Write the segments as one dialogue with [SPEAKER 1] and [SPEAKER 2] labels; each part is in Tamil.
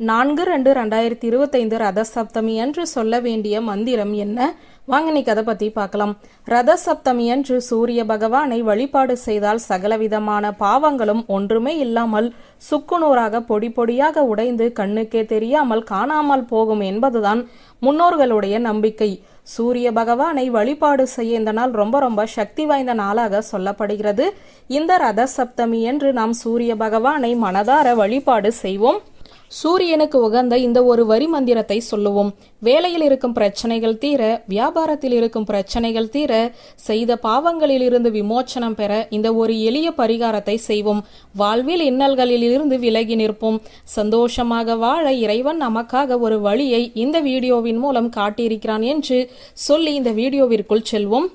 [SPEAKER 1] நான்கு ரெண்டு ரெண்டாயிரத்தி இருபத்தைந்து ரத சப்தமி என்று சொல்ல வேண்டிய மந்திரம் என்ன? வாங்க நீ கதை பற்றி பார்க்கலாம். ரத சப்தமி என்று சூரிய பகவானை வழிபாடு செய்தால் சகலவிதமான பாவங்களும் ஒன்றுமே இல்லாமல் சுக்குநூறாக பொடி பொடியாக உடைந்து கண்ணுக்கே தெரியாமல் காணாமல் போகும் என்பதுதான் முன்னோர்களுடைய நம்பிக்கை. சூரிய பகவானை வழிபாடு செய்ய இந்த நாள் ரொம்ப ரொம்ப சக்தி வாய்ந்த நாளாக சொல்லப்படுகிறது. இந்த ரத சப்தமி என்று நாம் சூரிய பகவானை மனதார வழிபாடு செய்வோம். சூரியனுக்கு உகந்த இந்த ஒரு வரி மந்திரத்தை சொல்லுவோம். வேலையில் இருக்கும் பிரச்சனைகள் தீர வியாபாரத்தில் இருக்கும் பிரச்சனைகள் தீர செய்த பாவங்களில் இருந்து விமோச்சனம் பெற இந்த ஒரு எளிய பரிகாரத்தை செய்வோம். வாழ்வில் இன்னல்களில் இருந்து விலகி நிற்போம். சந்தோஷமாக வாழ இறைவன் நமக்காக ஒரு வழியை இந்த வீடியோவின் மூலம் காட்டியிருக்கிறான் என்று சொல்லி இந்த வீடியோவிற்குள் செல்வோம்.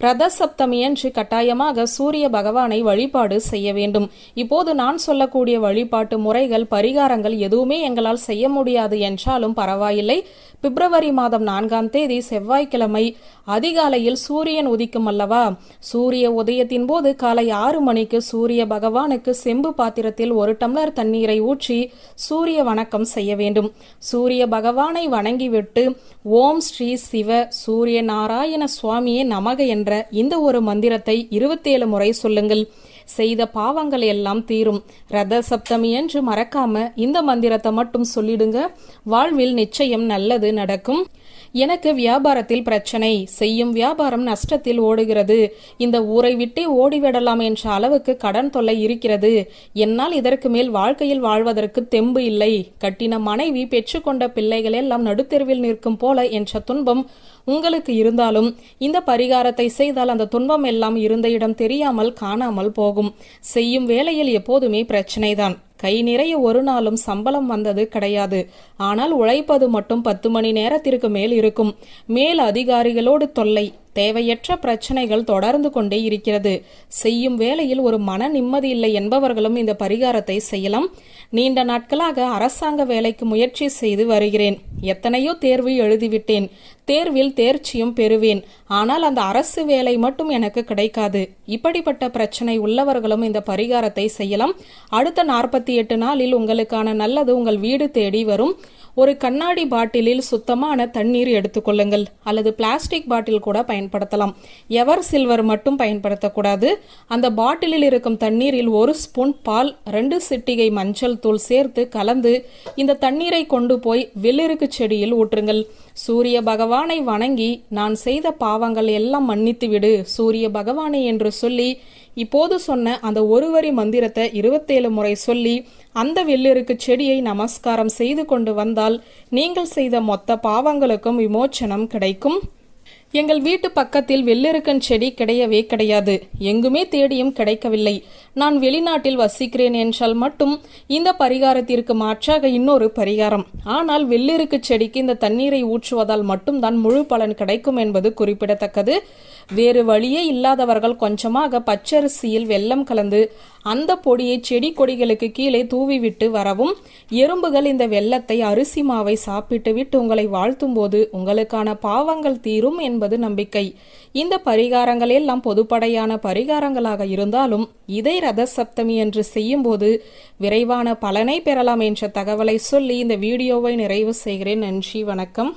[SPEAKER 1] ரத சப்தமியன்று கட்டாயமாக சூரிய பகவானை வழிபாடு செய்ய வேண்டும். இப்போது நான் சொல்லக்கூடிய வழிபாட்டு முறைகள் பரிகாரங்கள் எதுவுமே எங்களால் செய்ய முடியாது என்றாலும் பரவாயில்லை. பிப்ரவரி மாதம் நான்காம் தேதி செவ்வாய்க்கிழமை அதிகாலையில் சூரியன் உதிக்கும் அல்லவா? சூரிய உதயத்தின் போது காலை ஆறு மணிக்கு சூரிய பகவானுக்கு செம்பு பாத்திரத்தில் ஒரு டம்ளர் தண்ணீரை ஊற்றி சூரிய வணக்கம் செய்ய வேண்டும். சூரிய பகவானை வணங்கிவிட்டு ஓம் ஸ்ரீ சிவ சூரிய நாராயண சுவாமியே நமக என்ற இந்த ஒரு மந்திரத்தை இருபத்தேழு முறை சொல்லுங்கள். செய்த பாவங்கள் எல்லாம் தீரும். ரத சப்தமி என்று மறக்காம இந்த மந்திரத்தை மட்டும் சொல்லிடுங்க. வாழ்வில் நிச்சயம் நல்லது நடக்கும். எனக்கு வியாபாரத்தில் பிரச்சனை. செய்யும் வியாபாரம் நஷ்டத்தில் ஓடுகிறது. இந்த ஊரை விட்டே ஓடிவிடலாம் என்ற அளவுக்கு கடன் தொல்லை இருக்கிறது. என்னால் இதற்கு மேல் வாழ்க்கையில் வாழ்வதற்கு தெம்பு இல்லை. கட்டின மனைவி பெற்றுக்கொண்ட பிள்ளைகள் எல்லாம் நடுத்தெருவில் நிற்கும் போல என்ற துன்பம் உங்களுக்கு இருந்தாலும் இந்த பரிகாரத்தை செய்தால் அந்த துன்பம் எல்லாம் இருந்த இடம் தெரியாமல் காணாமல் போகும். செய்யும் வேலையில் எப்போதுமே பிரச்சனைதான். கை நிறைய ஒரு நாளும் சம்பளம் வந்தது கிடையாது. ஆனால் உழைப்பது மட்டும் பத்து மணி நேரத்திற்கு மேல் இருக்கும். மேல் அதிகாரிகளோடு தொல்லை. தேவையற்ற பிரச்சனைகள் தொடர்ந்து கொண்டே இருக்கிறது. செய்யும் வேலையில் ஒரு மன நிம்மதி இல்லை என்பவர்களும் இந்த பரிகாரத்தை செய்யலாம். நீண்ட நாட்களாக அரசாங்க வேலைக்கு முயற்சி செய்து வருகிறேன். எத்தனையோ தேர்வு எழுதிவிட்டேன். தேர்வில் தேர்ச்சியும் பெறுவேன். ஆனால் அந்த அரசு வேலை மட்டும் எனக்கு கிடைக்காது. இப்படிப்பட்ட பிரச்சனை உள்ளவர்களும் இந்த பரிகாரத்தை செய்யலாம். அடுத்த நாற்பத்தி எட்டு நாளில் உங்களுக்கான நல்லது உங்கள் வீடு தேடி வரும். ஒரு கண்ணாடி பாட்டிலில் சுத்தமான தண்ணீர் எடுத்துக்கொள்ளுங்கள் அல்லது பிளாஸ்டிக் பாட்டில் கூட பயன்படுத்தலாம். எவர் சில்வர் மட்டும் பயன்படுத்தக்கூடாது. அந்த பாட்டிலில் இருக்கும் தண்ணீரில் ஒரு ஸ்பூன் பால் ரெண்டு சிட்டிகை மஞ்சள் தூள் சேர்த்து கலந்து இந்த தண்ணீரை கொண்டு போய் வெள்ளிருக்கு செடியில் ஊற்றுங்கள். சூரிய பகவானை வணங்கி நான் செய்த பாவங்கள் எல்லாம் மன்னித்து விடு சூரிய பகவானை என்று சொல்லி இப்போது சொன்ன அந்த ஒரு வரி மந்திரத்தை இருபத்தேழு முறை சொல்லி அந்த வெள்ளிருக்கு செடியை நமஸ்காரம் செய்து கொண்டு வந்தால் நீங்கள் செய்த மொத்த பாவங்களுக்கும் விமோச்சனம் கிடைக்கும். எங்கள் வீட்டு பக்கத்தில் வெள்ளிருக்கன் செடி கிடையவே கிடையாது. எங்குமே தேடியும் கிடைக்கவில்லை. நான் வெளிநாட்டில் வசிக்கிறேன் என்றால் மட்டும் இந்த பரிகாரத்திற்கு மாற்றாக இன்னொரு பரிகாரம். ஆனால் வெள்ளிருக்கு செடிக்கு இந்த தண்ணீரை ஊற்றுவதால் மட்டும்தான் முழு பலன் கிடைக்கும் என்பது குறிப்பிடத்தக்கது. வேறு வழியே இல்லாதவர்கள் கொஞ்சமாக பச்சரிசியில் வெள்ளம் கலந்து அந்த பொடியை செடி கொடிகளுக்கு கீழே தூவிவிட்டு வரவும் எறும்புகள் இந்த வெள்ளத்தை அரிசி மாவை சாப்பிட்டு விட்டு உங்களை வாழ்த்தும் போது உங்களுக்கான பாவங்கள் தீரும் என்பது நம்பிக்கை. இந்த பரிகாரங்கள் எல்லாம் பொதுப்படையான பரிகாரங்களாக இருந்தாலும் இதை ரத சப்தமி என்று செய்யும்போது விரைவான பலனை பெறலாம் என்ற தகவலை சொல்லி இந்த வீடியோவை நிறைவு செய்கிறேன். நன்றி வணக்கம்.